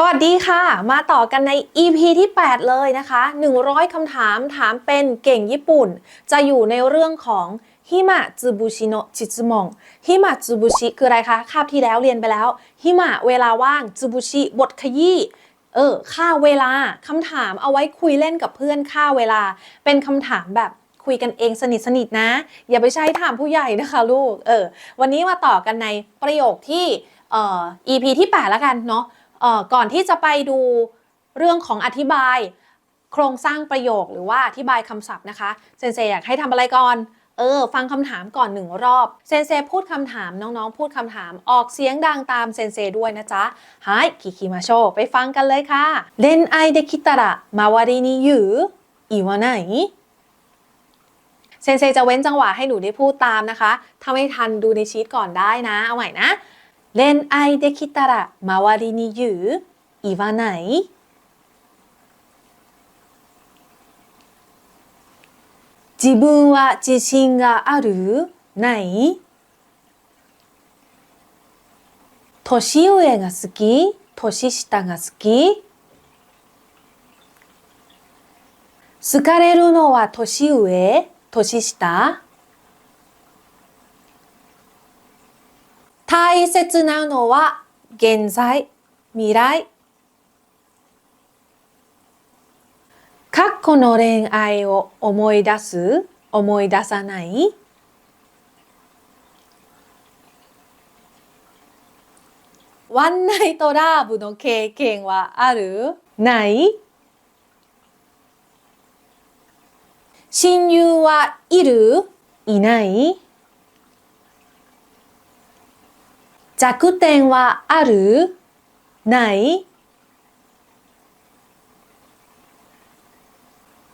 สวัสดีค่ะ มาต่อกันใน EP ที่ 8 เลยนะคะ 100คำถามถามเป็นเก่งญี่ปุ่น จะอยู่ในเรื่องของฮิมะจูบุชิโนจิจุมงฮิมะจูบุชิคืออะไรคะคาบที่แล้วเรียนไปแล้วฮิมะเวลาว่างจูบุชิบทขยี้เออค่าเวลาคำถามเอาไว้คุยเล่นกับเพื่อนค่าเวลา เป็นคำถามแบบคุยกันเองสนิทสนิทนะ อย่าไปใช้ถามผู้ใหญ่นะคะลูกเออวันนี้มาต่อกันในประโยคที่เอ่อ EP ที่ 8 แล้วกันเนาะ ก่อนที่จะไปดูเรื่องของอธิบาย โครงสร้างประโยคหรือว่าอธิบายคำศัพท์นะคะเซนเซอยากให้ทำอะไรก่อนเออฟังคำถามก่อนหนึ่งรอบ เซนเซพูดคำถามน้องๆ พูดคำถามออกเสียงดังตามเซนเซด้วยนะจ๊ะฮายคิคิมาโชไปฟังกันเลยค่ะเล่นไอเดคิตระมาวารีนิยูอีวานไนเซนเซจะเว้นจังหวะให้หนูได้พูดตามนะคะ ถ้าไม่ทันดูในชีตก่อนได้นะ เอาใหม่นะ 恋愛できたら周りに言う言わない自分は自信があるない年上が好き年下が好き好かれるのは年上年下？大切なのは現在未来。過去の恋愛を思い出す思い出さない。ワンナイトラブの経験はある？ない。親友はいる？いない。弱点はあるない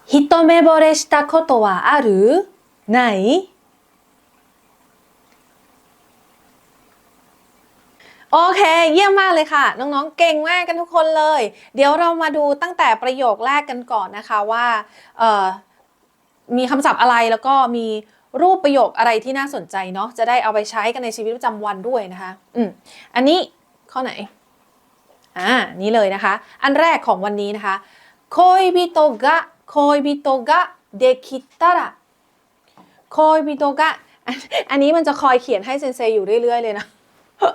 一目惚れしたことはあるないโอเค เยี่ยมมากเลยค่ะ น้องๆ เก่งมากกันทุกคนเลย เดี๋ยวเรามาดูตั้งแต่ประโยคแรกกันก่อนนะคะว่าเอ่อมีคำศัพท์อะไรแล้วก็มี รูปประโยคอะไรที่น่าสนใจเนาะจะได้เอาไปใช้กันในชีวิตประจำวันด้วยนะคะอืมอันนี้ข้อไหนอ่านี่เลยนะคะ อันแรกของวันนี้นะคะโคยบิโตกะโคยบิโตกะเดคิตาระโคยบิโตกะอันนี้มันจะคอยเขียนให้เซนเซอยู่เรื่อย ๆ เลยนะ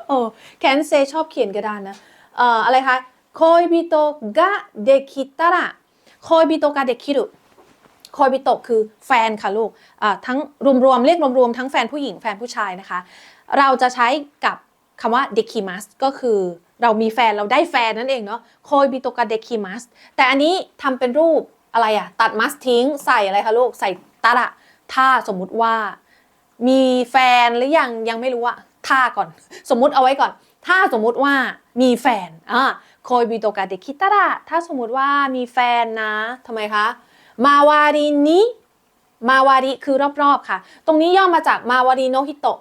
โอ้แคนเซชอบเขียนกระดานนะเอ่ออะไรคะโคยบิโตกะเดคิตาระโคยบิโตกะเดคิรุ โคยบิโตะคือแฟนค่ะลูกทั้งรวมๆเรียกรวมๆทั้งแฟนผู้หญิงแฟนผู้ชายนะคะ เราจะใช้กับคำว่าเดคิมัสก็คือเรามีแฟนเราได้แฟนนั่นเองเนาะโคยบิโตกะเดคิมัสแต่อันนี้ทำเป็นรูปอะไรอะตัดมัสทิ้งใส่อะไรคะลูกใส่ตาระถ้าสมมุติว่ามีแฟนหรือยังยังไม่รู้อะถ้าก่อน สมมุติเอาไว้ก่อน ถ้าสมมุติว่ามีแฟนอ่าโคยบิโตกะเดคิตาระถ้าสมมุติว่ามีแฟนนะทำไมคะ มาวารินิมาวาริคือรอบๆค่ะ ตรงนี้ย่อมาจากมาวาริโนฮิโตะ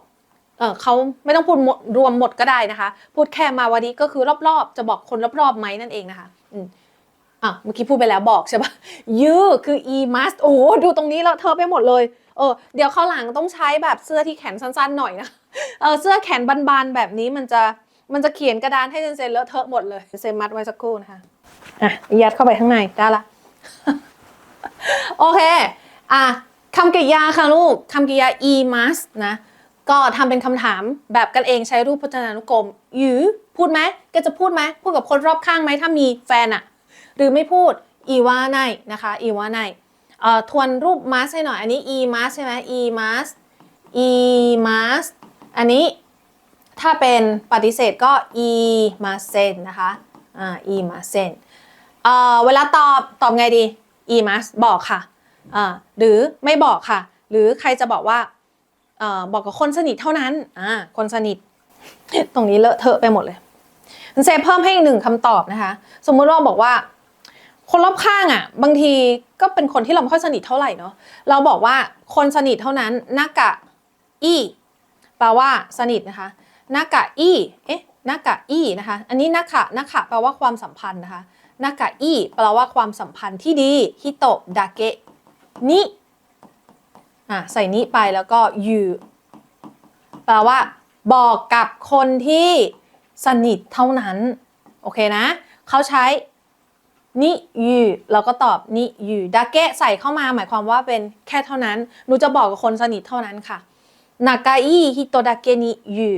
เออเขาไม่ต้องพูดรวมหมดก็ได้นะคะ พูดแค่มาวาริก็คือรอบๆ จะบอกคนรอบๆไหมนั่นเองนะคะอืมอะเมื่อกี้พูดไปแล้วบอกใช่ปะ you คือ e must โอ้ดูตรงนี้แล้วเธอไปหมดเลยเออเดี๋ยวข้าวหลังต้องใช้แบบเสื้อที่แขนสั้นๆหน่อยนะเออเสื้อแขนบานๆแบบนี้มันจะมันจะเขียนกระดานให้เซนเซนเลอะเทอะหมดเลยเซนมัดไว้สักครู่นะคะอะยัดเข้าไปข้างในได้ละ โอเค อะคำกริยาค่ะลูกคำกริยา e must นะ ก็ทำเป็นคำถามแบบกันเองใช้รูปพจนานุกรมหรือพูดไหมก็จะพูดไหมพูดกับคนรอบข้างไหมถ้ามีแฟนอะหรือไม่พูดอีวาไนนะคะอีวาไนเอ่อทวนรูป must ให้หน่อยอันนี้ e must ใช่ไหม e must e must อันนี้ถ้าเป็นปฏิเสธก็ e must นะคะอ่า e must เอ่อเวลาตอบตอบไงดี e must บอกค่ะหรือไม่บอกค่ะ หรือใครจะบอกว่าอบอกกับคนสนิทเท่านั้นอคนสนิท ตรงนี้เลอะเทอะไปหมดเลยเซฟเพิ่มให้อีกหนึ่งคำตอบนะคะ สมมุติเราบอกว่า คนรอบข้างอะ บางทีก็เป็นคนที่เราไม่ค่อยสนิทเท่าไหร่เนาะเราบอกว่าคนสนิทเท่านั้นนากะอีแปลว่าสนิทนะคะนากะอีเอ๊ะนากะอีนะคะ อันนี้นาคะนาคะแปลว่าความสัมพันธ์นะคะ นากะอีแปลว่าความสัมพันธ์ที่ดีฮิโตะดาเกะนิอะใส่นิไปแล้วก็ยูแปลว่า บอกกับคนที่สนิทเท่านั้น โอเคนะ เขาใช้นิยูเราก็ตอบนิยูดาเกะใส่เข้ามาหมายความว่าเป็นแค่เท่านั้นหนูจะบอกกับคนสนิทเท่านั้นค่ะนากาอิฮิโตดาเกะนิยู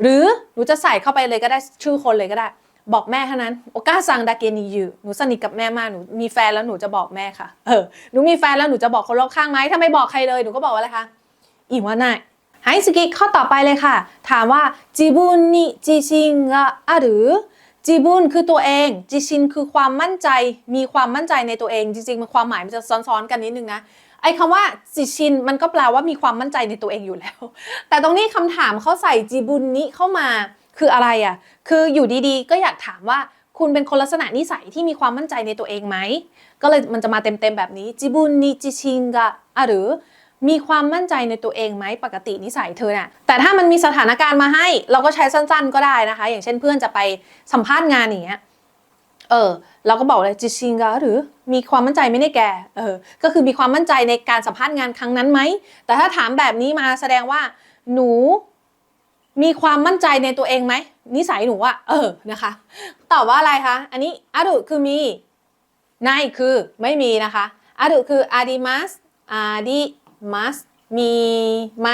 หรือหนูจะใส่เข้าไปเลยก็ได้ชื่อคนเลยก็ได้ บอกแม่เท่านั้นโอกาซังดาเกนิยูหนูสนิทกับแม่มากหนูมีแฟนแล้วหนูจะบอกแม่ค่ะเออหนูมีแฟนแล้วหนูจะบอกคนรอบข้างไหมถ้าไม่บอกใครเลยหนูก็บอกว่าอะไรคะอีวานายไฮสกิข้อต่อไปเลยค่ะ ถามว่าจิบุนนิจิชิงะอะหรือจิบุนคือตัวเองจิชินคือความมั่นใจ มีความมั่นใจในตัวเอง จริงๆมันความหมายมันจะซ้อนๆกันนิดนึงนะ ไอ้คำว่าจิชินมันก็แปลว่ามีความมั่นใจในตัวเองอยู่แล้ว แต่ตรงนี้คำถามเขาใส่จิบุนนิเข้ามา คืออะไรอะ คืออยู่ดีๆ ก็อยากถามว่าคุณเป็นคนลักษณะนิสัยที่มีความมั่นใจในตัวเองไหม ก็เลยมันจะมาเต็มๆแบบนี้จิบุนนิจิชิงกะอะหรือมีความมั่นใจในตัวเองไหมปกตินิสัยเธอน่ะแต่ถ้ามันมีสถานการณ์มาให้ เราก็ใช้สั้นๆก็ได้นะคะ อย่างเช่นเพื่อนจะไปสัมภาษณ์งานอย่างเงี้ยเออเราก็บอกเลยจิชิงกะหรือมีความมั่นใจไหมในยแกเออก็คือมีความมั่นใจในการสัมภาษณ์งานครั้งนั้นไหมแต่ถ้าถามแบบนี้มาแสดงว่าหนู มีความมั่นใจในตัวเองไหมนิสัยหนูอะเออนะคะตอบว่าอะไรคะอันนี้อาดุคือมีนายคือไม่มีนะคะอาดุคืออาดิมัสอาดิมัสมีไหม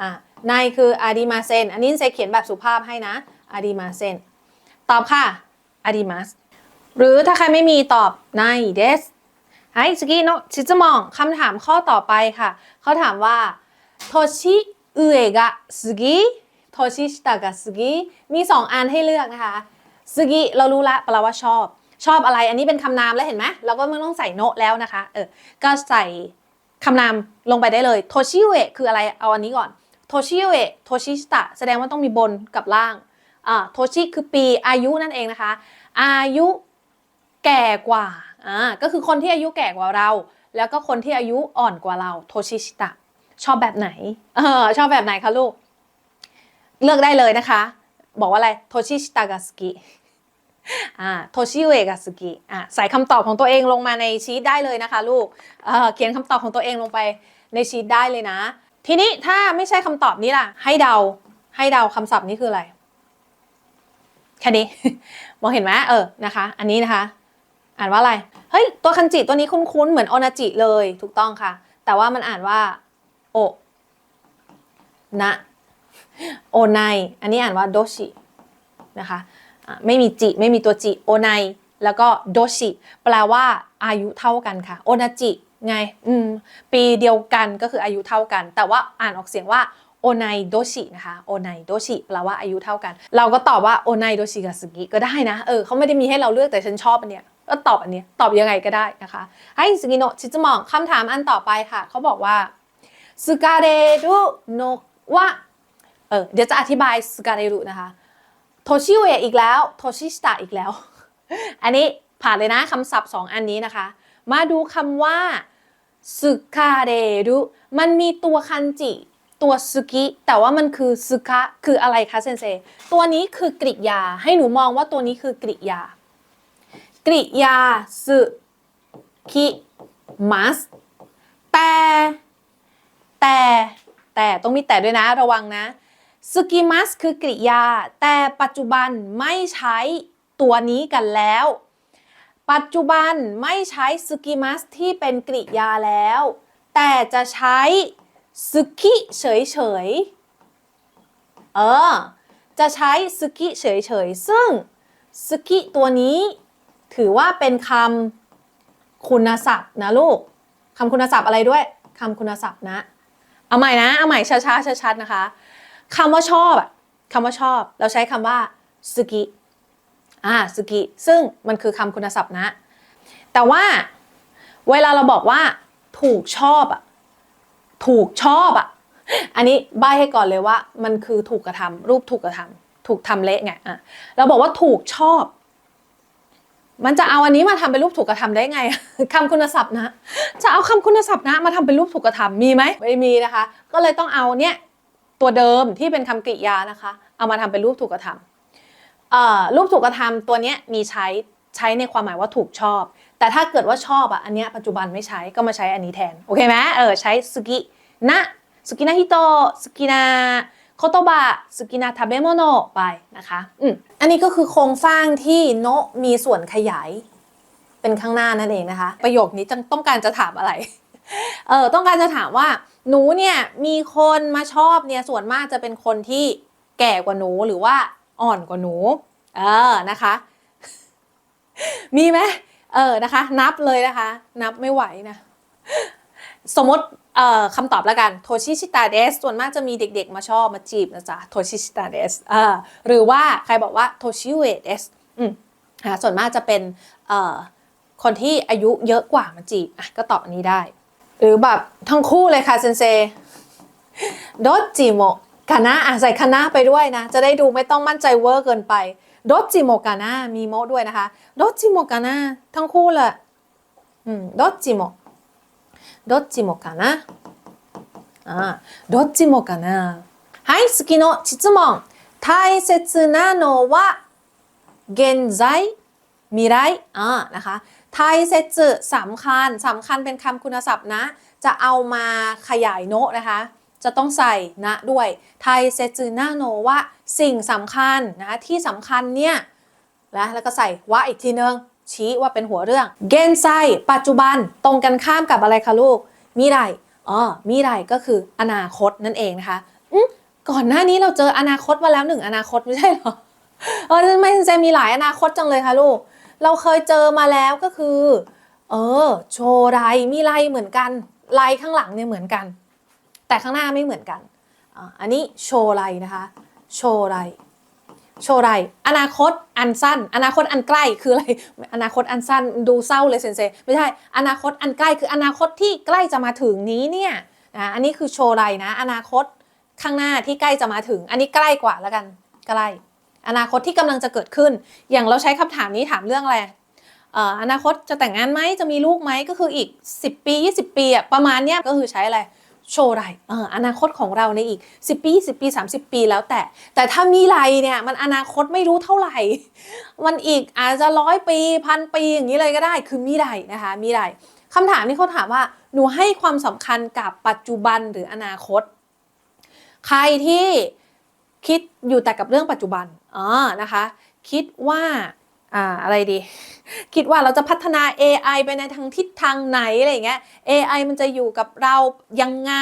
อ่านายคืออาดิมาเซนอันนี้เซเขียนแบบสุภาพให้นะอาดิมาเซนตอบค่ะอาดิมัสหรือถ้าใครไม่มีตอบนายเดสไฮสกิโนชิจมองคำถามข้อต่อไปค่ะเขาถามว่าโทชิอุเอะกะสกิ โทชิชิตะกะสกิมีสองอันให้เลือกนะคะสกิเรารู้ละแปลว่าชอบ ชอบอะไรอันนี้เป็นคำนามแล้วเห็นไหมเราก็ไม่ต้องใส่โนะแล้วนะคะเออก็ใส่คำนามลงไปได้เลยโทชิเอะคืออะไรเอาอันนี้ก่อนโทชิเอะโทชิชิตะแสดงว่าต้องมีบนกับล่างอ่าโทชิคือปีอายุนั่นเองนะคะ อายุแก่กว่าอ่าก็คือคนที่อายุแก่กว่าเรา แล้วก็คนที่อายุอ่อนกว่าเราโทชิชิตะชอบแบบไหนเออชอบแบบไหนคะลูก เลือกได้เลยนะคะ บอกว่าอะไรโทชิชิตะกาสกิอ่าโทชิเอกาสกิอ่าใส่คำตอบของตัวเองลงมาในชีตได้เลยนะคะลูกเเขียนคำตอบของตัวเองลงไปในชีตได้เลยนะ ทีนี้ถ้าไม่ใช่คำตอบนี้ล่ะ ให้เดาให้เดาคำศัพท์นี้คืออะไร แค่นี้มองเห็นไหมเออนะคะ อันนี้นะคะ อ่านว่าอะไร เฮ้ย ตัวคันจิตัวนี้คุ้นๆ เหมือนโอนาจิเลยถูกต้องค่ะ แต่ว่ามันอ่านว่า โอนะ โอไนอันนี้อ่านว่าโดชินะคะไม่มีจิ ไม่มีตัวจิโอไนแล้วก็โดชิแปลว่าอายุเท่ากันค่ะโอนาจิไงอืมปีเดียวกันก็คืออายุเท่ากัน แต่ว่าอ่านออกเสียงว่าโอไนโดชินะคะโอไนโดชิแปลว่าอายุเท่ากัน เราก็ตอบว่าโอไนโดชิกับสกิก็ได้นะเออเขาไม่ได้มีให้เราเลือกแต่ฉันชอบอันเนี้ยก็ตอบอันเนี้ยตอบยังไงก็ได้นะคะให้สกิโนะชิจมองคำถามอันต่อไปค่ะ เขาบอกว่าสกาเรรุโนวะ เออเดี๋ยวจะอธิบายสกาเรรุนะคะโทชิเอะอีกแล้วโทชิสตะอีกแล้ว อันนี้ผ่านเลยนะคำศัพท์สองอันนี้นะคะ มาดูคำว่าสึคาเรรุมันมีตัวคันจิ ตัวสึกิแต่ว่ามันคือสึกะคืออะไรคะเซนเซตัวนี้คือกริยา ให้หนูมองว่าตัวนี้คือกริยา กริยาสึคิมัสแต่แต่แต่ต้องมีแต่ด้วยนะระวังนะ สกิมัสคือกริยา แต่ปัจจุบันไม่ใช้ตัวนี้กันแล้ว ปัจจุบันไม่ใช้สกิมัสที่เป็นกริยาแล้ว แต่จะใช้สกิเฉยๆเออ จะใช้สกิเฉยๆซึ่งสกิตัวนี้ ถือว่าเป็นคำคุณศัพท์นะลูกคำคุณศัพท์อะไรด้วยคำคุณศัพท์นะ เอาใหม่นะ เอาใหม่ช้าๆชัดๆนะคะ คำว่าชอบอะคำว่าชอบ เราใช้คำว่าสกิอ่าสกิซึ่งมันคือคำคุณศัพท์นะ แต่ว่าเวลาเราบอกว่าถูกชอบอะถูกชอบอะอันนี้ใบให้ก่อนเลยว่า มันคือถูกกระทำรูปถูกกระทำถูกทำเละไงอะเราบอกว่าถูกชอบ มันจะเอาอันนี้มาทำเป็นรูปถูกกระทำได้ไงคำคุณศัพท์นะ จะเอาคำคุณศัพท์นะ มาทำเป็นรูปถูกกระทำมีไหมไม่มีนะคะ ก็เลยต้องเอาเนี่ย ตัวเดิมที่เป็นคำกริยานะคะ เอามาทำเป็นรูปถูกกระทำรูปถูกกระทำตัวนี้มีใช้ใช้ในความหมายว่าถูกชอบ แต่ถ้าเกิดว่าชอบอะอันเนี้ยปัจจุบันไม่ใช้ก็มาใช้อันนี้แทน โอเคไหมเออใช้สกินะสกินะฮิโตสกินะโคโตบะสุกินาทาเบโมโนไปนะคะอืมอันนี้ก็คือโครงสร้างที่โนะมีส่วนขยาย เป็นข้างหน้านั่นเองนะคะ ประโยคนี้ต้องการจะถามอะไร เออต้องการจะถามว่าหนูเนี่ยมีคนมาชอบเนี่ยส่วนมากจะเป็นคนที่แก่กว่าหนูหรือว่าอ่อนกว่าหนู เออนะคะ มีไหมเออนะคะ นับเลยนะคะ นับไม่ไหวนะ สมมติเอ่อคำตอบแล้วกันโทชิชิตาเดสส่วนมากจะมีเด็กๆ มาชอบมาจีบนะจ๊ะโทชิชิตาเดสเออหรือว่าใครบอกว่าโทชิเวเดสอืมอ่าส่วนมากจะเป็นเอ่อคนที่อายุเยอะกว่ามาจีบอะก็ตอบอันนี้ได้ หรือแบบทั้งคู่เลยค่ะเซนเซโดจิโมกานะอ่ะใส่คณะไปด้วยนะ จะได้ดูไม่ต้องมั่นใจเวอร์เกินไปโดจิโมกานะมีโมด้วยนะคะโดจิโมกานะทั้งคู่เลยอืมโดจิโมどっちもかなあどっちもかなはい、次の質問。大切なのは現在未来อ่านะคะ ไทเซตสำคัญสำคัญเป็นคำคุณศัพท์นะ จะเอามาขยายโนะนะคะ จะต้องใส่นะด้วยไทเซตนาโนว่าสิ่งสำคัญนะคะที่สำคัญเนี่ยนะแล้วก็ใส่ว่าอีกทีนึงชี้ว่าเป็นหัวเรื่อง เกนไซปัจจุบันตรงกันข้ามกับอะไรคะลูกมิไรอ๋อมิไรก็คืออนาคตนั่นเองนะคะอืก่อนหน้านี้เราเจออนาคตมาแล้วหนึ่งอนาคตไม่ใช่เหรอเออทำไมเซมีหลายอนาคตจังเลยคะลูก เราเคยเจอมาแล้วก็คือ เออ โชว์ไรมีไรเหมือนกันไรข้างหลังเนี่ยเหมือนกัน แต่ข้างหน้าไม่เหมือนกันอันนี้โชว์ไรนะคะ โชว์ไรโชว์ไรอนาคตอันสั้น อนาคตอันใกล้คืออะไร อนาคตอันสั้นดูเศร้าเลยเซนเซไม่ใช่ อนาคตอันใกล้คืออนาคตที่ใกล้จะมาถึงนี้เนี่ยนะอันนี้คือโชว์ไรนะ อนาคตข้างหน้าที่ใกล้จะมาถึง อันนี้ใกล้กว่าแล้วกัน ใกล้ อนาคตที่กำลังจะเกิดขึ้น อย่างเราใช้คำถามนี้ถามเรื่องอะไรอนาคตจะแต่งงานไหมจะมีลูกไหมก็คืออีก 10 ปี 20 ปีอะประมาณเนี้ยก็คือใช้อะไรโชว์ไรอนาคตของเราในอีก 10 ปี 20 ปี 30 ปีแล้วแต่ แต่ถ้ามีไรเนี่ยมันอนาคตไม่รู้เท่าไหร่ มันอีกอาจจะร้อยปีพันปีอย่างนี้เลยก็ได้ คือมีไรนะคะมีไรคำถามนี้เขาถามว่าหนูให้ความสำคัญกับปัจจุบันหรืออนาคต ใครที่ คิดอยู่แต่กับเรื่องปัจจุบันอ๋อนะคะ คิดว่าอ่าอะไรดี คิดว่าเราจะพัฒนา AI ไปในทางทิศทางไหนอะไรอย่างเงี้ย AI มันจะอยู่กับเรายังไง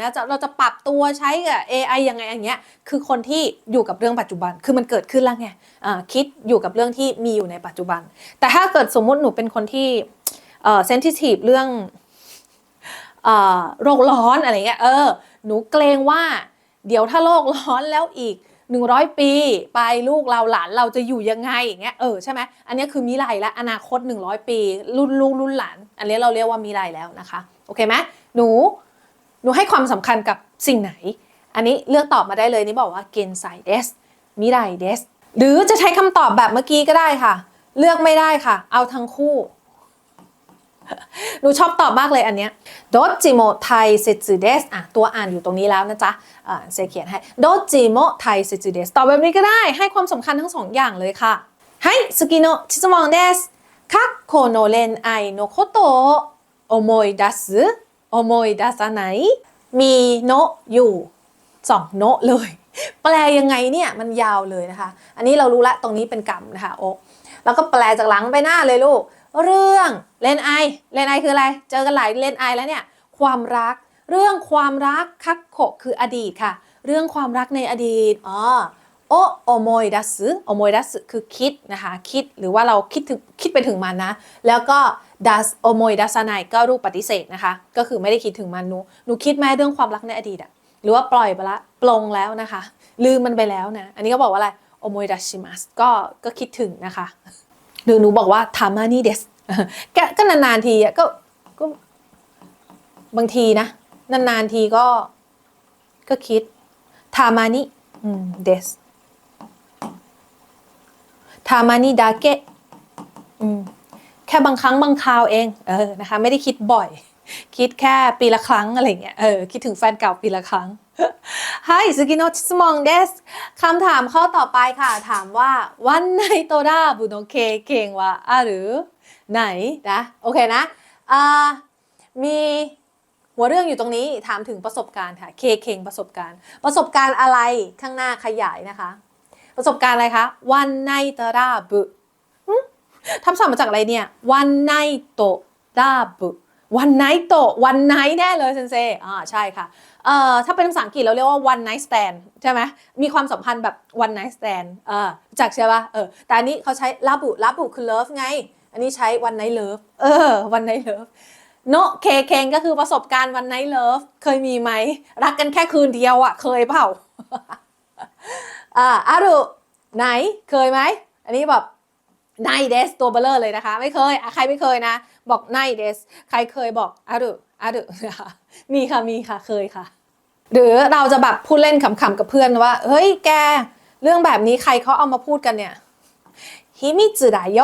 นะจะเราจะปรับตัวใช้กับ AI ยังไงอย่างเงี้ยคือคนที่อยู่กับเรื่องปัจจุบันคือมันเกิดขึ้นแล้วไงอ่าคิดอยู่กับเรื่องที่มีอยู่ในปัจจุบัน แต่ถ้าเกิดสมมุติหนูเป็นคนที่เอ่อเซนซิทีฟเรื่องเอ่อโรคร้อนอะไรเงี้ยเออหนูเกรงว่า เดี๋ยวถ้าโลกร้อนแล้วอีก 100 ปี ไปลูกเราหลานเราจะอยู่ยังไงอย่างเงี้ยเออใช่ไหมอันนี้คือมิไรและอนาคต 100 ปี รุ่นลูกรุ่นหลาน อันนี้เราเรียกว่ามิไรแล้วนะคะโอเคไหมหนูหนูให้ความสำคัญกับสิ่งไหน อันนี้เลือกตอบมาได้เลยนี่บอกว่าเกนไซเดสมิไรเดสหรือจะใช้คำตอบแบบเมื่อกี้ก็ได้ค่ะ เลือกไม่ได้ค่ะ เอาทั้งคู่ หนูชอบตอบมากเลยอันเนี้ยโดจิโมไทเซจูเดสอะตัวอ่านอยู่ตรงนี้แล้วนะจ๊ะอ่าเซเขียนให้โดจิโมไทเซจูเดสตอบแบบนี้ก็ได้ให้ความสำคัญทั้งสองอย่างเลยค่ะให้สกิโนชิซมองเดสคักโคโนเรนไอโนโคโตโอโมยดัสโอโมยดัสไนมีโนะอยู่สองโนะเลย แปลยังไงเนี่ยมันยาวเลยนะคะ อันนี้เรารู้ละตรงนี้เป็นกรรมนะคะโอแล้วก็แปลจากหลังไปหน้าเลยลูก เรื่องเลนไอเลนไอคืออะไร เจอกันหลายเลนไอแล้วเนี่ยความรัก เรื่องความรักคักโขคืออดีตค่ะ เรื่องความรักในอดีตอ๋อโอโอโมยดัสโอโมยดัสคือคิดนะคะคิดหรือว่าเราคิดถึงคิดไปถึงมันนะ แล้วก็ดัสโอโมยดัสไนก็รูปปฏิเสธนะคะ ก็คือไม่ได้คิดถึงมันหนูหนูคิดแม้เรื่องความรักในอดีตอะหรือว่าปล่อยไปละปลงแล้วนะคะ ลืมมันไปแล้วนะ อันนี้ก็บอกว่าอะไรโอโมยดัชิมัสก็ก็คิดถึงนะคะ หรือหนูบอกว่าทามานี่เดสก็ก็นานๆทีอะก็ก็ บางทีนะ นานๆทีก็ ก็คิดทามานิเดสทามานิดาเกะแค่บางครั้งบางคราวเอง เออนะคะ ไม่ได้คิดบ่อย คิดแค่ปีละครั้งอะไรเงี้ยเออคิดถึงแฟนเก่าปีละครั้งไฮสกิโนชิสมองเดสคำถามข้อต่อไปค่ะ ถามว่าวันไนโตดาบุโนเคเก่งวะอะหรือไหนนะโอเคนะอ่ามีหัวเรื่องอยู่ตรงนี้ถามถึงประสบการณ์ค่ะเคเคงประสบการณ์ ประสบการณ์อะไรข้างหน้าขยายนะคะ ประสบการณ์อะไรคะวันไนโตราบุทำศัพท์มาจากอะไรเนี่ยวันไนโตราบุ วันไนโตวันไนแน่เลยเซนเซอ่าใช่ค่ะเอ่อถ้าเป็นภาษาอังกฤษเราเรียกว่า one night stand ใช่ไหมมีความสัมพันธ์แบบ one night stand เออจากใช่ป่ะเออแต่อันนี้เขาใช้ลาบุลาบุคือ love ไง อันนี้ใช้ one night love เออ one night love โนเคเคงก็คือประสบการณ์ one night love เคยมีไหม รักกันแค่คืนเดียวอะเคยเปล่าอ่าอารุไหนเคยไหม อันนี้แบบไนเดสตัวเบลเลอร์เลยนะคะ ไม่เคยใครไม่เคยนะ บอกไนเดสใครเคยบอกอะดุอะดุนะคะมีค่ะมีค่ะเคยค่ะ หรือเราจะแบบพูดเล่นขำๆกับเพื่อนว่า เฮ้ยแก เรื่องแบบนี้ใครเขาเอามาพูดกันเนี่ยฮิมิจิดายโย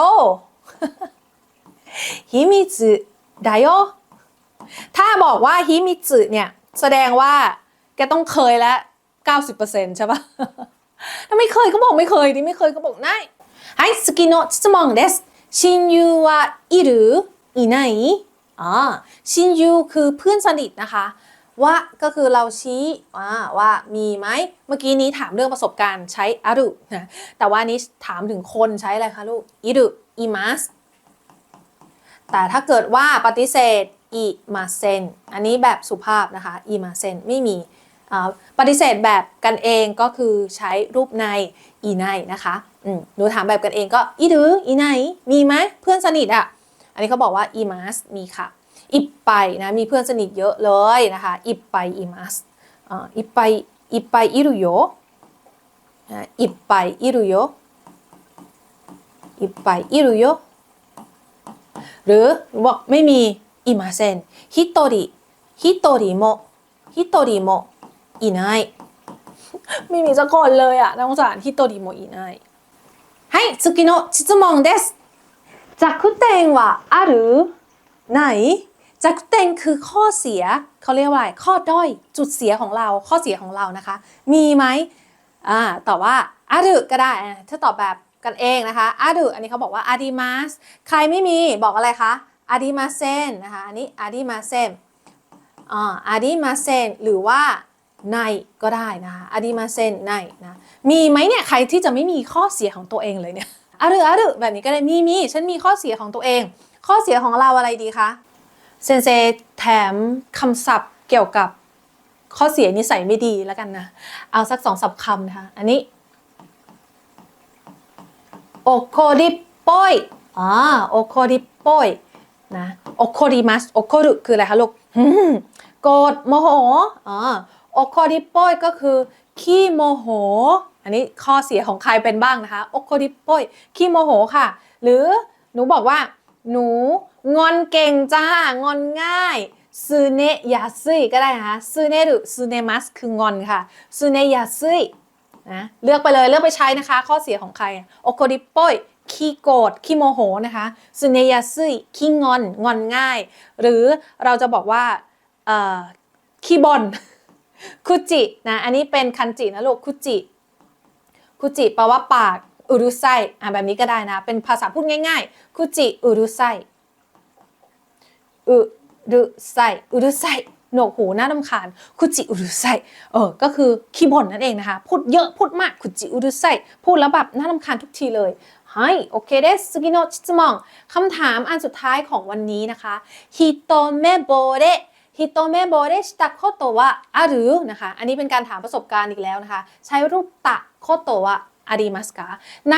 ฮิมิจิดายโยถ้าบอกว่าฮิมิจูเนี่ยแสดงว่าแกต้องเคยแล้ว90%ใช่ปะถ้าไม่เคยก็บอกไม่เคยดิไม่เคยก็บอกไนไฮสกิโนะจิมองเดสชินยูวะาชินยูคือเพื่อนสนิทนะคะว่าก็คือเราชี้อ่าว่ามีไหมเมื่อกี้นี้ถามเรื่องประสบการณ์ใช้อารุนะแต่ว่านี้ถามถึงคนใช้อะไรคะลูกอิรุอิมัสแต่ถ้าเกิดว่าปฏิเสธอิมาเซนอันนี้แบบสุภาพนะคะอิมาเซนไม่มีปฏิเสธแบบกันเองก็คือใช้รูปในอีไนนะคะหนูถามแบบกันเองก็อิรุอีไนมีไหมเพื่อนสนิทอะ อันนี้เขาบอกว่าอิมัสมีค่ะ อิปไปนะมีเพื่อนสนิทเยอะเลยนะคะอิปไปอิมัสอ่าอิปไปอิปไปอิรุโยอ่าอิปไปอิรุโยอิปไปอิรุโยหรือบอกไม่มีอิมาเซนฮิโตริฮิโตริโมฮิโตริโมอีไนไม่มีสักคนเลยอะน่าสงสารฮิโตริโมอีไนはい次の質問です 弱点はあるないจากเต็งคือข้อเสียเขาเรียกว่าอะไรข้อด้อยจุดเสียของเราข้อเสียของเรานะคะ มีไหมอ่าตอบว่าอาดุก็ได้อ่ะถ้าตอบแบบกันเองนะคะอาดุอันนี้เขาบอกว่าอาดิมาสใครไม่มีบอกอะไรคะอาดิมาเซนนะคะอันนี้อาดิมาเซนอ่าอาดิมาเซนหรือว่าในก็ได้นะคะอาดิมาเซนในนะมีไหมเนี่ยใครที่จะไม่มีข้อเสียของตัวเองเลยเนี่ย อาดุอาดุแบบนี้ก็ได้มีมีฉันมีข้อเสียของตัวเอง ข้อเสียของเราอะไรดีคะเซนเซแถมคำศัพท์เกี่ยวกับข้อเสียนิสัยไม่ดีแล้วกันนะ เอาสักสองสับคำนะคะอันนี้โอโคริปอยอ่าโอโคริปอยนะโอโคริมัสโอโครุคืออะไรคะลูกโกรธโมโหอ่าโอโคริปอยก็คือขี้โมโห อันนี้ข้อเสียของใครเป็นบ้างนะคะโอโคริปอยขี้โมโหค่ะ หรือหนูบอกว่า หนูงอนเก่งจ้างอนง่ายซูเนยาซึยก็ได้นะคะซูเนหรือซูเนมัสคืองอนค่ะซูเนยาซึยนะเลือกไปเลยเลือกไปใช้นะคะ ข้อเสียของใครโอโคดิโปยขี้โกรธขี้โมโหนะคะซูเนยาซึยขี้งอนงอนง่าย หรือเราจะบอกว่าขี้บอนคุจินะอันนี้เป็นคันจินะลูกคุจิ คุจิแปลว่าปากอุรุไซอ่าแบบนี้ก็ได้นะ เป็นภาษาพูดง่ายๆ คุจิอุรุไซอุรุไซอุรุไซหนวกหูหน้าลำคาญคุจิอุรุไซเออก็คือขี้บ่นนั่นเองนะคะ พูดเยอะพูดมากคุจิอุรุไซพูดแล้วแบบหน้าลำคาญทุกทีเลยให้โอเคเดสุกิโนชิตมองคำถามอันสุดท้ายของวันนี้นะคะฮิโตเมโบเดะ ฮิโตเมโบเรชิตะโคโตวะอารุนะคะ อันนี้เป็นการถามประสบการณ์อีกแล้วนะคะ ใช้รูปตะโคโตวะอาริมัสกาใน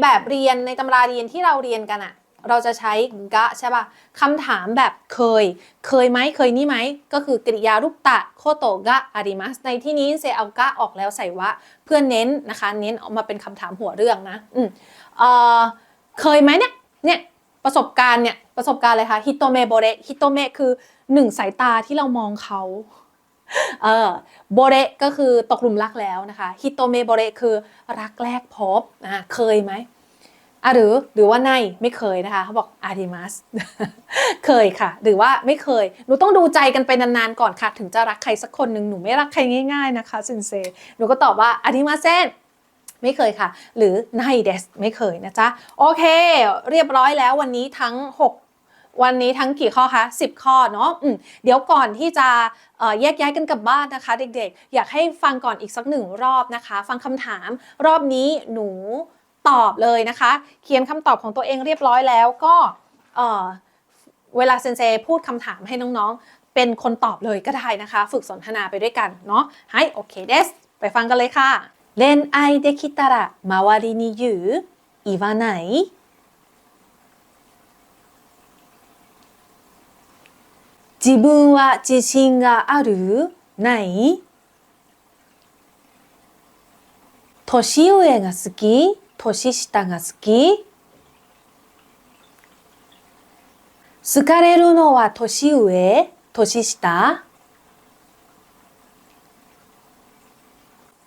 แบบเรียนในตำราเรียนที่เราเรียนกันอะเราจะใช้กะใช่ป่ะคำถามแบบเคย เคยไหมเคยนี่ไหม ก็คือกริยารูปตะโคโตกะอาริมัส ในที่นี้เซเอากะออกแล้วใส่วะ เพื่อเน้นนะคะ เน้นออกมาเป็นคำถามหัวเรื่องนะ อืมเออเคยไหมเนี่ย เนี่ย ประสบการณ์เนี่ยประสบการณ์อะไรคะฮิโตเมโบเรฮิโตเมคือหนึ่งสายตาที่เรามองเขาเออโบเรก็คือตกหลุมรักแล้วนะคะฮิโตเมโบเรคือรักแรกพบอะเคยไหมอะหรือหรือว่าในไม่เคยนะคะเขาบอกอาริมัสเคยค่ะ หรือว่าไม่เคยหนูต้องดูใจกันไปนานๆก่อนค่ะ ถึงจะรักใครสักคนหนึ่งหนูไม่รักใครง่าย ๆนะคะซินเซหนูก็ตอบว่าอาริมาเซน ไม่เคยค่ะ หรือไนเดสไม่เคยนะจ๊ะ โอเค เรียบร้อยแล้ววันนี้ทั้ง 6วันนี้ทั้งกี่ข้อคะ10 ข้อเนาะเดี๋ยวก่อนที่จะแยกย้ายกันกลับบ้านนะคะ เด็กๆ อยากให้ฟังก่อนอีกสักหนึ่งรอบนะคะ ฟังคำถามรอบนี้หนูตอบเลยนะคะ เขียนคำตอบของตัวเองเรียบร้อยแล้วก็เอ่อเวลาเซนเซพูดคำถามให้น้องๆ เป็นคนตอบเลยก็ได้นะคะ ฝึกสนทนาไปด้วยกันเนาะให้โอเคเดสไปฟังกันเลยค่ะ 恋愛できたら周りに言う？言わない？自分は自信がある？ない？年上が好き？年下が好き？好かれるのは年上？年下？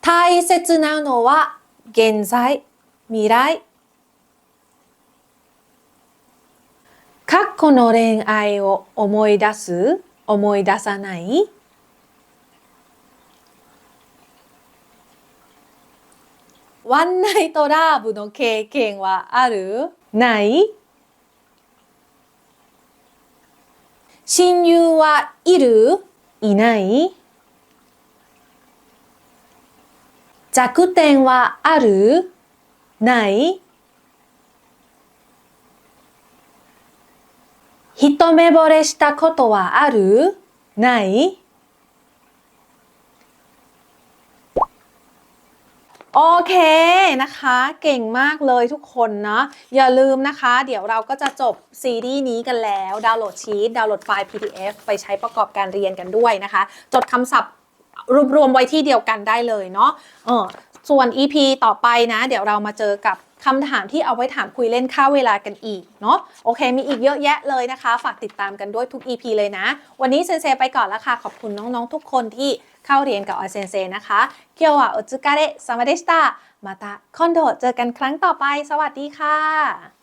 大切なのは現在未来。過去の恋愛を思い出す思い出さない。ワンナイトラブの経験はある？ない。親友はいる？いない。弱点はあるない一目惚れしたことはあるないโอเคนะคะ เก่งมากเลยทุกคนเนาะอย่าลืมนะคะ เดี๋ยวเราก็จะจบซีรีส์นี้กันแล้ว ดาวน์โหลดชีตดาวน์โหลดไฟล์ PDF ไปใช้ประกอบการเรียนกันด้วยนะคะ จดคำศัพท์ รวบรวมไว้ที่เดียวกันได้เลยเนาะเออส่วน EP ต่อไปนะ เดี๋ยวเรามาเจอกับคำถามที่เอาไว้ถามคุยเล่นค่าเวลากันอีกเนาะโอเค มีอีกเยอะแยะเลยนะคะ ฝากติดตามกันด้วยทุก EP เลยนะ วันนี้เซนเซไปก่อนแล้วค่ะ ขอบคุณน้องๆ ทุกคนที่เข้าเรียนกับออยเซนเซนะคะเกียวอะโอจุกาเระสมาเดสตามาตาคอนโดเจอกันครั้งต่อไป สวัสดีค่ะ